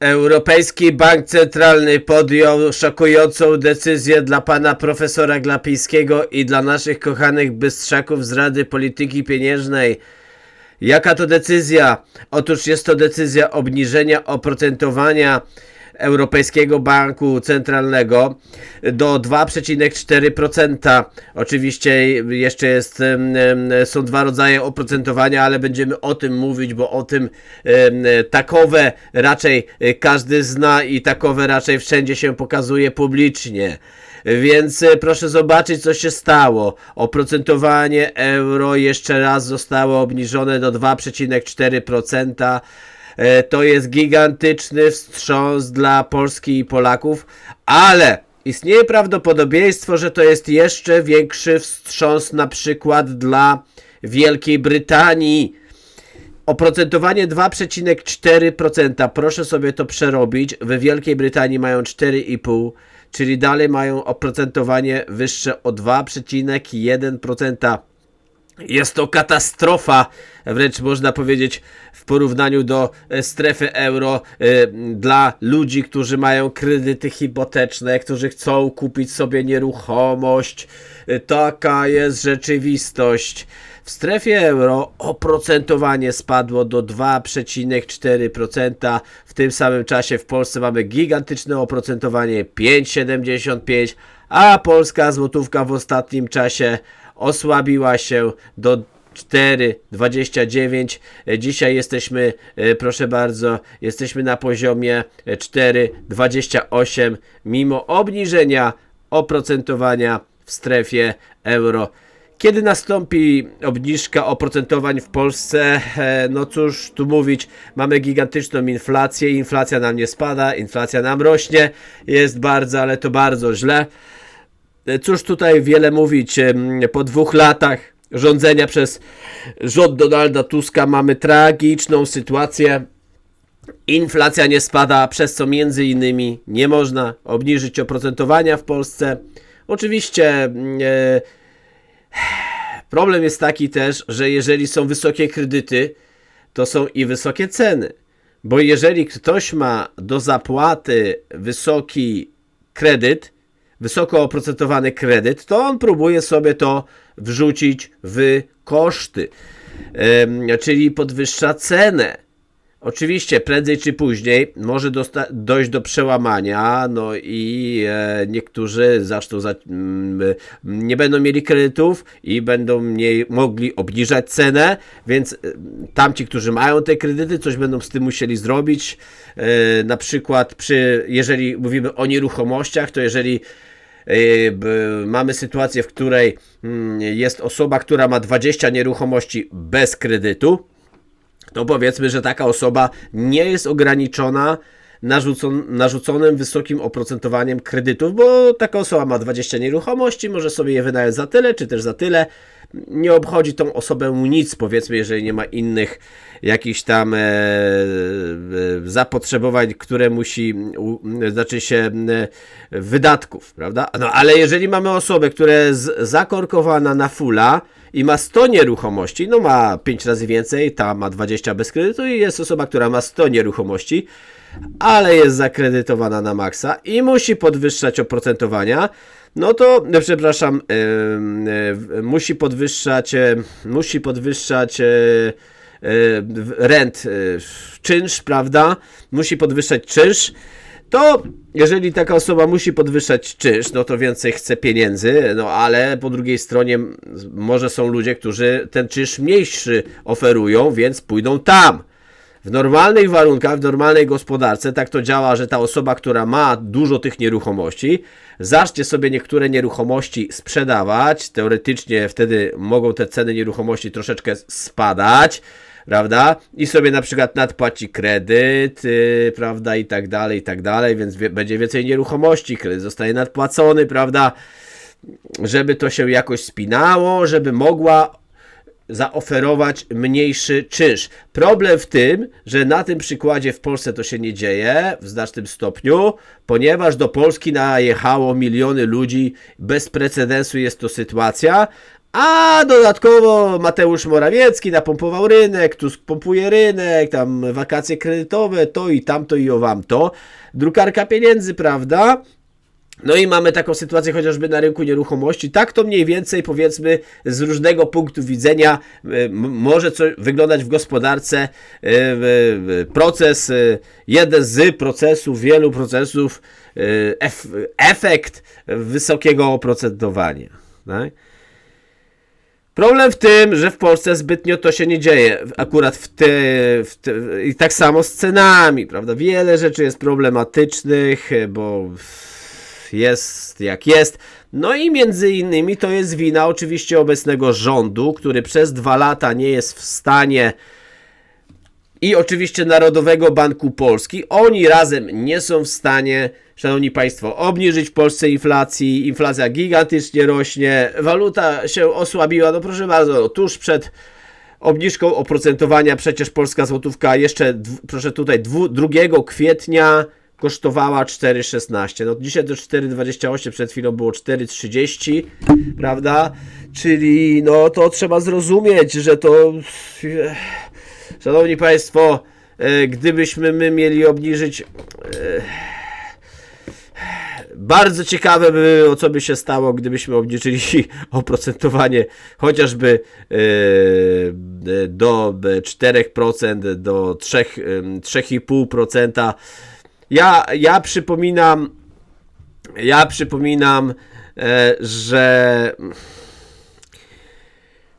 Europejski Bank Centralny podjął szokującą decyzję dla pana profesora Glapińskiego i dla naszych kochanych bystrzaków z Rady Polityki Pieniężnej. Jaka to decyzja? Otóż jest to decyzja obniżenia oprocentowania Europejskiego Banku Centralnego do 2,4%. Oczywiście jeszcze jest, są dwa rodzaje oprocentowania, ale będziemy o tym mówić, bo o tym takowe raczej e, każdy zna i takowe raczej wszędzie się pokazuje publicznie. Więc e, proszę zobaczyć, co się stało. Oprocentowanie euro jeszcze raz zostało obniżone do 2,4%. E, To jest gigantyczny wstrząs dla Polski i Polaków, ale istnieje prawdopodobieństwo, że to jest jeszcze większy wstrząs na przykład dla Wielkiej Brytanii. Oprocentowanie 2,4%. Proszę sobie to przerobić. W Wielkiej Brytanii mają 4,5%, czyli dalej mają oprocentowanie wyższe o 2,1%. Jest to katastrofa, wręcz można powiedzieć, w porównaniu do e, strefy euro e, dla ludzi, którzy mają kredyty hipoteczne, którzy chcą kupić sobie nieruchomość. E, Taka jest rzeczywistość. W strefie euro oprocentowanie spadło do 2,4%. W tym samym czasie w Polsce mamy gigantyczne oprocentowanie 5,75%, a polska złotówka w ostatnim czasie osłabiła się do 4,29. E, Dzisiaj jesteśmy, e, proszę bardzo, jesteśmy na poziomie e, 4,28 mimo obniżenia oprocentowania w strefie euro. Kiedy nastąpi obniżka oprocentowań w Polsce? E, No cóż tu mówić, mamy gigantyczną inflację, inflacja nam nie spada, inflacja nam rośnie, jest bardzo, ale to bardzo źle. Cóż tutaj wiele mówić, po dwóch latach rządzenia przez rząd Donalda Tuska mamy tragiczną sytuację. Inflacja nie spada, przez co między innymi nie można obniżyć oprocentowania w Polsce. Oczywiście mm, e, problem jest taki też, że jeżeli są wysokie kredyty, to są i wysokie ceny. Bo jeżeli ktoś ma do zapłaty wysoki kredyt, wysoko oprocentowany kredyt, to on próbuje sobie to wrzucić w koszty, czyli podwyższa cenę. Oczywiście prędzej czy później może dojść do przełamania, no i e, niektórzy zaczną za, mm, nie będą mieli kredytów i będą mniej mogli obniżać cenę, więc e, tamci, którzy mają te kredyty, coś będą z tym musieli zrobić. E, na przykład przy, jeżeli mówimy o nieruchomościach, to jeżeli b- mamy sytuację, w której mm, jest osoba, która ma 20 nieruchomości bez kredytu, to powiedzmy, że taka osoba nie jest ograniczona narzucon, narzuconym wysokim oprocentowaniem kredytów, bo taka osoba ma 20 nieruchomości, może sobie je wynająć za tyle, czy też za tyle. Nie obchodzi tą osobę nic, powiedzmy, jeżeli nie ma innych jakichś tam e, e, zapotrzebowań, które musi, u, znaczy się e, wydatków, prawda? No ale jeżeli mamy osobę, która jest zakorkowana na fulla, i ma 100 nieruchomości, no ma 5 razy więcej, ta ma 20 bez kredytu i jest osoba, która ma 100 nieruchomości, ale jest zakredytowana na maksa i musi podwyższać oprocentowania, no to, no, przepraszam, em, e, musi podwyższać, e, musi podwyższać e, e, rent, e, czynsz, prawda? Musi podwyższać czynsz, to jeżeli taka osoba musi podwyższać czynsz, no to więcej chce pieniędzy, no ale po drugiej stronie może są ludzie, którzy ten czynsz mniejszy oferują, więc pójdą tam. W normalnych warunkach, w normalnej gospodarce tak to działa, że ta osoba, która ma dużo tych nieruchomości, zacznie sobie niektóre nieruchomości sprzedawać. Teoretycznie wtedy mogą te ceny nieruchomości troszeczkę spadać, prawda? I sobie na przykład nadpłaci kredyt, yy, prawda? I tak dalej, i tak dalej, więc wie, będzie więcej nieruchomości, kredyt zostaje nadpłacony, prawda? Żeby to się jakoś spinało, żeby mogła zaoferować mniejszy czynsz. Problem w tym, że na tym przykładzie w Polsce to się nie dzieje w znacznym stopniu, ponieważ do Polski najechało miliony ludzi, bez precedensu jest to sytuacja, A dodatkowo Mateusz Morawiecki napompował rynek, Tusk pompuje rynek, tam wakacje kredytowe, to i tamto i owam to. Drukarka pieniędzy, prawda? No i mamy taką sytuację chociażby na rynku nieruchomości. Tak to mniej więcej powiedzmy z różnego punktu widzenia e, może co wyglądać w gospodarce e, proces, e, jeden z procesów, wielu procesów, ef, efekt wysokiego oprocentowania. Tak? Problem w tym, że w Polsce zbytnio to się nie dzieje. Akurat w te, w te, i tak samo z cenami, prawda? Wiele rzeczy jest problematycznych, bo jest jak jest. No i między innymi to jest wina oczywiście obecnego rządu, który przez dwa lata nie jest w stanie i oczywiście Narodowego Banku Polski. Oni razem nie są w stanie, szanowni państwo, obniżyć w Polsce inflacji. Inflacja gigantycznie rośnie, waluta się osłabiła. No proszę bardzo, tuż przed obniżką oprocentowania przecież polska złotówka jeszcze, proszę tutaj, dwu, 2 kwietnia kosztowała 4,16. No dzisiaj to 4,28, przed chwilą było 4,30, prawda? Czyli no to trzeba zrozumieć, że to... Szanowni Państwo, e, gdybyśmy my mieli obniżyć. e, Bardzo ciekawe by było, co by się stało, gdybyśmy obniżyli oprocentowanie chociażby e, do 4%, do 3, em, 3,5%. Ja, ja przypominam, ja przypominam, e, że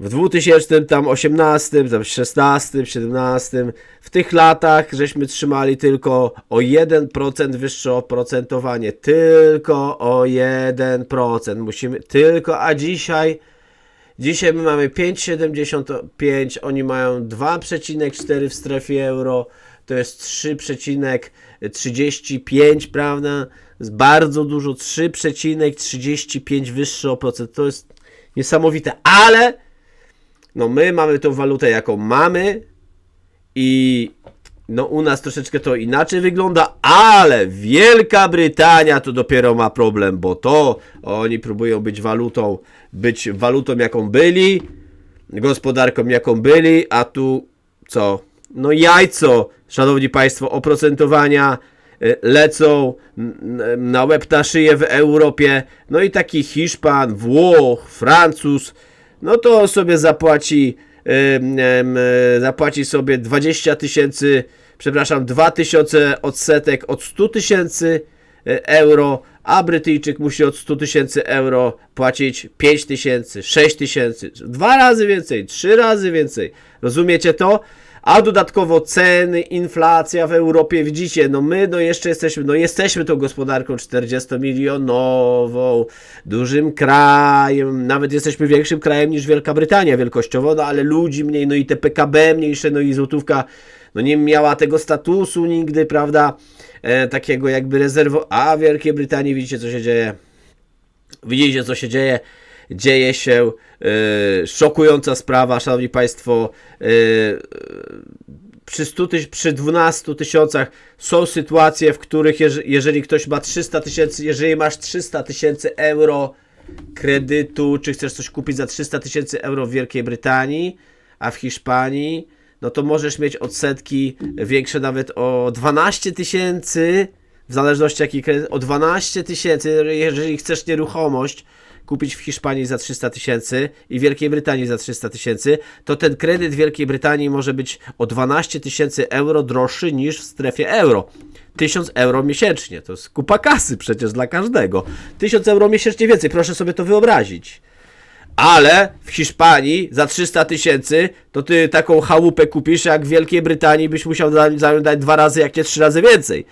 w 2018, tam 16, 17, w tych latach żeśmy trzymali tylko o 1% wyższe oprocentowanie. Tylko o 1%. Musimy tylko, a dzisiaj Dzisiaj my mamy 5,75, oni mają 2,4 w strefie euro, to jest 3,35, prawda? Jest bardzo dużo, 3,35 wyższe o procent, to jest niesamowite, ale no my mamy tą walutę jaką mamy i no u nas troszeczkę to inaczej wygląda, ale Wielka Brytania to dopiero ma problem, bo to oni próbują być walutą, być walutą jaką byli, gospodarką jaką byli, a tu co? No jajco, szanowni państwo, oprocentowania y, lecą na łeb na szyję w Europie, no i taki Hiszpan, Włoch, Francuz, no to sobie zapłaci y, zapłaci sobie 20 tysięcy, przepraszam, 2000 odsetek od 100 tysięcy y, euro, a Brytyjczyk musi od 100 tysięcy euro płacić 5 tysięcy, 6 tysięcy, dwa razy więcej, trzy razy więcej. Rozumiecie to? A dodatkowo ceny, inflacja w Europie, widzicie, no my no jeszcze jesteśmy, no jesteśmy tą gospodarką 40-milionową, dużym krajem, nawet jesteśmy większym krajem niż Wielka Brytania wielkościowo, no ale ludzi mniej, no i te PKB mniejsze, no i złotówka, no nie miała tego statusu nigdy, prawda, e, takiego jakby rezerwo, a Wielkiej Brytanii widzicie co się dzieje, Widzicie, co się dzieje. Dzieje się e, szokująca sprawa, szanowni państwo. e, przy, 100 tyś- przy 12 tysiącach są sytuacje, w których jeż- jeżeli ktoś ma 300 tysięcy, jeżeli masz 300 tysięcy euro kredytu, czy chcesz coś kupić za 300 tysięcy euro w Wielkiej Brytanii, a w Hiszpanii, no to możesz mieć odsetki większe nawet o 12 tysięcy, w zależności jaki kredyt, o 12 tysięcy, jeżeli chcesz nieruchomość kupić w Hiszpanii za 300 tysięcy i Wielkiej Brytanii za 300 tysięcy, to ten kredyt Wielkiej Brytanii może być o 12 tysięcy euro droższy niż w strefie euro. 1000 euro miesięcznie, to jest kupa kasy przecież dla każdego. 1000 euro miesięcznie więcej, proszę sobie to wyobrazić. Ale w Hiszpanii za 300 tysięcy to ty taką chałupę kupisz, jak w Wielkiej Brytanii byś musiał za- za dać dwa razy, jak nie trzy razy więcej.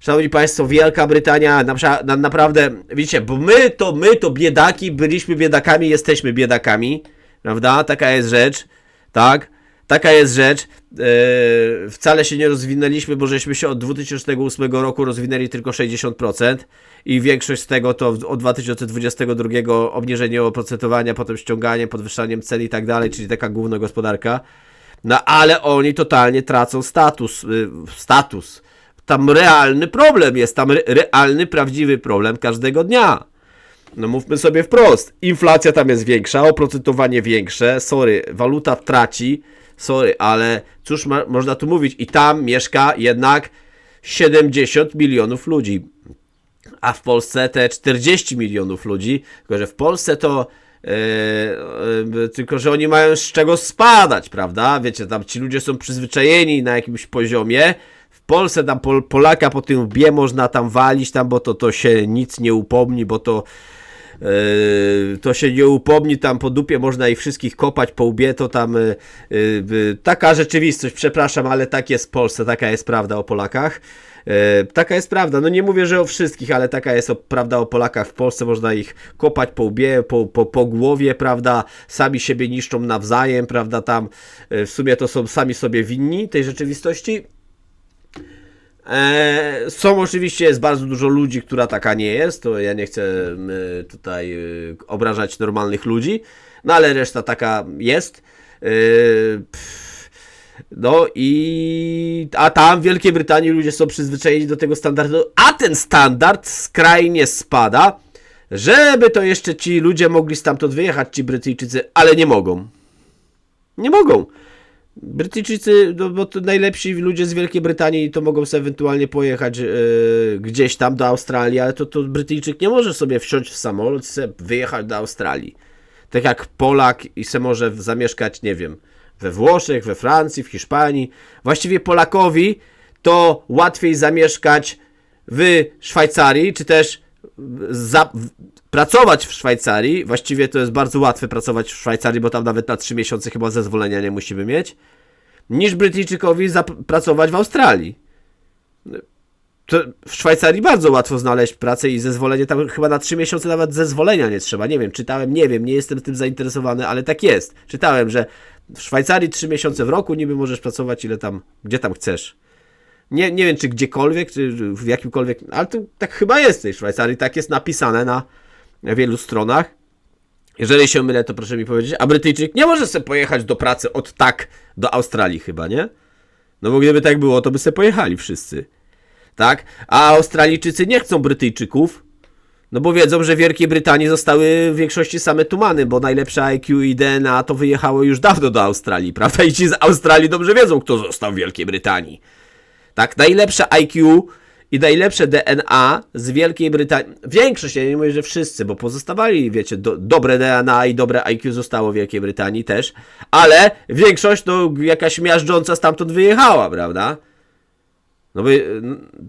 Szanowni Państwo, Wielka Brytania na, na, naprawdę, widzicie, bo my to, my to biedaki, byliśmy biedakami, jesteśmy biedakami, prawda? Taka jest rzecz, tak? Taka jest rzecz. Yy, wcale się nie rozwinęliśmy, bo żeśmy się od 2008 roku rozwinęli tylko 60% i większość z tego to od 2022 obniżenie oprocentowania, potem ściąganie, podwyższaniem cen i tak dalej, czyli taka główna gospodarka. No ale oni totalnie tracą status, y, status. Tam realny problem jest, tam re, realny, prawdziwy problem każdego dnia. No mówmy sobie wprost, inflacja tam jest większa, oprocentowanie większe, sorry, waluta traci, sorry, ale cóż ma, można tu mówić, i tam mieszka jednak 70 milionów ludzi, a w Polsce te 40 milionów ludzi, tylko że w Polsce to e, e, tylko, że oni mają z czego spadać, prawda? Wiecie, tam ci ludzie są przyzwyczajeni na jakimś poziomie. Polsce tam Pol Polaka po tym łbie można tam walić, tam, bo to, to się nic nie upomni, bo to e, to się nie upomni, tam po dupie można ich wszystkich kopać po łbie, to tam e, e, taka rzeczywistość, przepraszam, ale tak jest w Polsce, taka jest prawda o Polakach. Taka jest prawda. No nie mówię, że o wszystkich, ale taka jest o, prawda o Polakach w Polsce. Można ich kopać po łbie, po, po, po głowie, prawda? Sami siebie niszczą nawzajem, prawda? Tam w sumie to są sami sobie winni tej rzeczywistości. E, są oczywiście, jest bardzo dużo ludzi, która taka nie jest, to ja nie chcę m, tutaj y, obrażać normalnych ludzi, no ale reszta taka jest. No i a tam w Wielkiej Brytanii ludzie są przyzwyczajeni do tego standardu, a ten standard skrajnie spada, żeby to jeszcze ci ludzie mogli stamtąd wyjechać, ci Brytyjczycy, ale nie mogą. Nie mogą. Brytyjczycy, no bo to najlepsi ludzie z Wielkiej Brytanii to mogą sobie ewentualnie pojechać e, gdzieś tam do Australii, ale to, to Brytyjczyk nie może sobie wsiąść w samolot i wyjechać do Australii. Tak jak Polak i se może zamieszkać, nie wiem, we Włoszech, we Francji, w Hiszpanii. Właściwie Polakowi to łatwiej zamieszkać w Szwajcarii, czy też za, pracować w Szwajcarii. Właściwie to jest bardzo łatwe pracować w Szwajcarii, bo tam nawet na 3 miesiące chyba zezwolenia nie musimy mieć, niż Brytyjczykowi pracować w Australii. To w Szwajcarii bardzo łatwo znaleźć pracę i zezwolenie tam chyba na 3 miesiące nawet zezwolenia nie trzeba. Nie wiem, czytałem, nie wiem, nie jestem tym zainteresowany, ale tak jest. Czytałem, że w Szwajcarii 3 miesiące w roku niby możesz pracować ile tam, gdzie tam chcesz. Nie, nie wiem, czy gdziekolwiek, czy w jakimkolwiek, ale to tak chyba jest w tej Szwajcarii, tak jest napisane na wielu stronach. Jeżeli się mylę, to proszę mi powiedzieć. A Brytyjczyk nie może sobie pojechać do pracy od tak do Australii chyba, nie? No bo gdyby tak było, to by sobie pojechali wszyscy. Tak? A Australijczycy nie chcą Brytyjczyków, no bo wiedzą, że w Wielkiej Brytanii zostały w większości same tumany, bo najlepsze IQ i DNA to wyjechało już dawno do Australii, prawda? I ci z Australii dobrze wiedzą, kto został w Wielkiej Brytanii. Tak, najlepsze IQ i najlepsze DNA z Wielkiej Brytanii. Większość, ja nie mówię, że wszyscy, bo pozostawali, wiecie, do, dobre DNA i dobre IQ zostało w Wielkiej Brytanii też, ale większość, no jakaś miażdżąca stamtąd wyjechała, prawda? No bo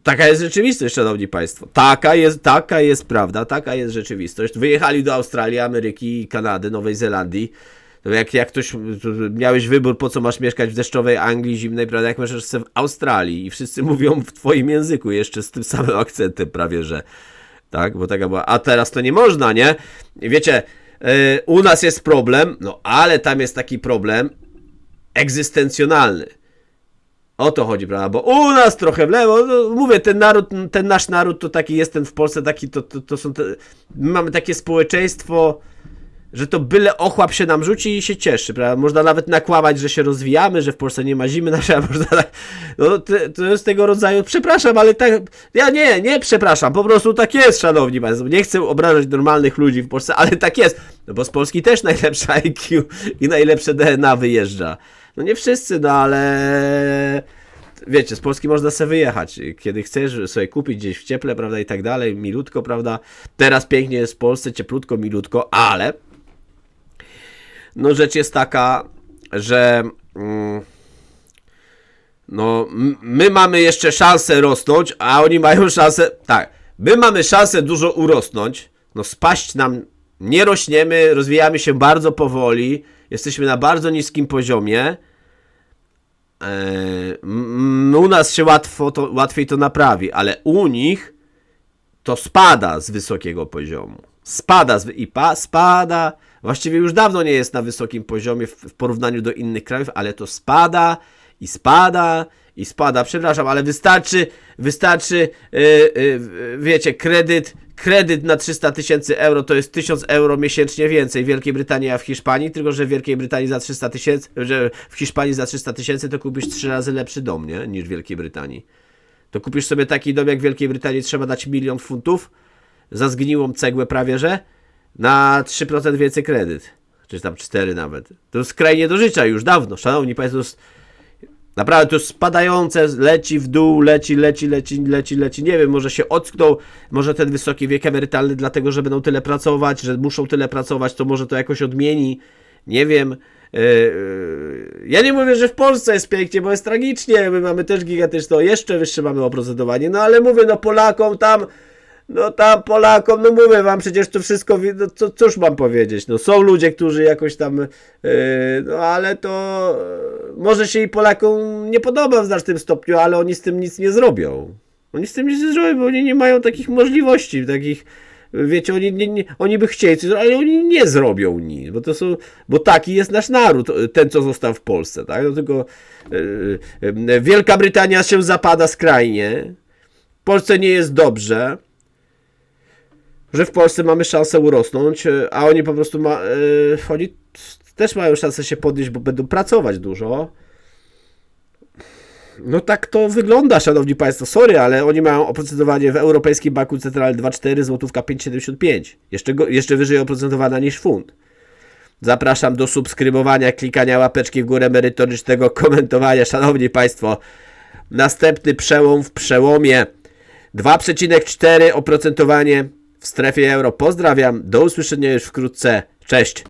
taka jest rzeczywistość, szanowni państwo. Taka jest, taka jest prawda, taka jest rzeczywistość. Wyjechali do Australii, Ameryki, Kanady, Nowej Zelandii. Jak, jak ktoś, miałeś wybór, po co masz mieszkać w deszczowej Anglii, zimnej, prawda, jak sobie w Australii i wszyscy mówią w twoim języku, jeszcze z tym samym akcentem prawie, że tak, bo taka była, a teraz to nie można, nie? Wiecie, yy, u nas jest problem, no ale tam jest taki problem egzystencjonalny. O to chodzi, prawda? Bo u nas trochę w lewo, no, mówię, ten naród, ten nasz naród to taki jest ten w Polsce, taki to, to, to są te, my mamy takie społeczeństwo, że to byle ochłap się nam rzuci i się cieszy, prawda? Można nawet nakłamać, że się rozwijamy, że w Polsce nie ma zimy, nasza można tak, no to, to jest tego rodzaju, przepraszam, ale tak, ja nie, nie przepraszam, po prostu tak jest, szanowni państwo, nie chcę obrażać normalnych ludzi w Polsce, ale tak jest, no bo z Polski też najlepsze IQ i najlepsze DNA wyjeżdża. No nie wszyscy, no ale wiecie, z Polski można sobie wyjechać, kiedy chcesz sobie kupić gdzieś w cieple, prawda, i tak dalej, milutko, prawda. Teraz pięknie jest w Polsce, cieplutko, milutko, ale no rzecz jest taka, że mm, no my mamy jeszcze szansę rosnąć, a oni mają szansę, tak, my mamy szansę dużo urosnąć, no spaść nam nie rośniemy, rozwijamy się bardzo powoli, jesteśmy na bardzo niskim poziomie, m- u nas się łatwo to, łatwiej to naprawi, ale u nich to spada z wysokiego poziomu. Spada z, wy- i pa, spada. Właściwie już dawno nie jest na wysokim poziomie w, porównaniu do innych krajów, ale to spada i spada i spada. Przepraszam, ale wystarczy, wystarczy, yy, yy, wiecie, kredyt, kredyt na 300 tysięcy euro to jest 1000 euro miesięcznie więcej w Wielkiej Brytanii, a w Hiszpanii, tylko że w Wielkiej Brytanii za 300 tysięcy, że w Hiszpanii za 300 tysięcy to kupisz trzy razy lepszy dom, nie? Niż w Wielkiej Brytanii. To kupisz sobie taki dom jak w Wielkiej Brytanii, trzeba dać milion funtów za zgniłą cegłę prawie, że na 3% więcej kredyt. Czy tam 4 nawet. To jest kraj nie do życia już dawno. Szanowni Państwo, to jest naprawdę to jest spadające, leci w dół, leci, leci, leci, leci, leci. Nie wiem, może się ocknął, może ten wysoki wiek emerytalny dlatego, że będą tyle pracować, że muszą tyle pracować, to może to jakoś odmieni. Nie wiem. Yy, yy, Ja nie mówię, że w Polsce jest pięknie, bo jest tragicznie. My mamy też gigantyczne, jeszcze wyższe mamy oprocentowanie. No ale mówię, no Polakom tam, no tam Polakom, no mówię wam, przecież to wszystko, no co, cóż mam powiedzieć. No są ludzie, którzy jakoś tam, yy, no ale to yy, może się i Polakom nie podoba w znacznym stopniu, ale oni z tym nic nie zrobią. Oni z tym nic nie zrobią, bo oni nie mają takich możliwości, takich. Wiecie, oni, nie, nie, oni by chcieli, coś ale oni nie zrobią nic, bo to są, bo taki jest nasz naród, ten co został w Polsce, tak? No tylko yy, Wielka Brytania się zapada skrajnie, Polsce nie jest dobrze, że w Polsce mamy szansę urosnąć, yy, a oni po prostu ma, yy, oni też mają szansę się podnieść, bo będą pracować dużo. No tak to wygląda, szanowni państwo. Sorry, ale oni mają oprocentowanie w Europejskim Banku Centralnym 2,4, złotówka 5,75. Jeszcze, jeszcze wyżej oprocentowana niż funt. Zapraszam do subskrybowania, klikania łapeczki w górę merytorycznego komentowania. Szanowni państwo, następny przełom w przełomie 2,4 oprocentowanie w strefie euro. Pozdrawiam, do usłyszenia już wkrótce. Cześć.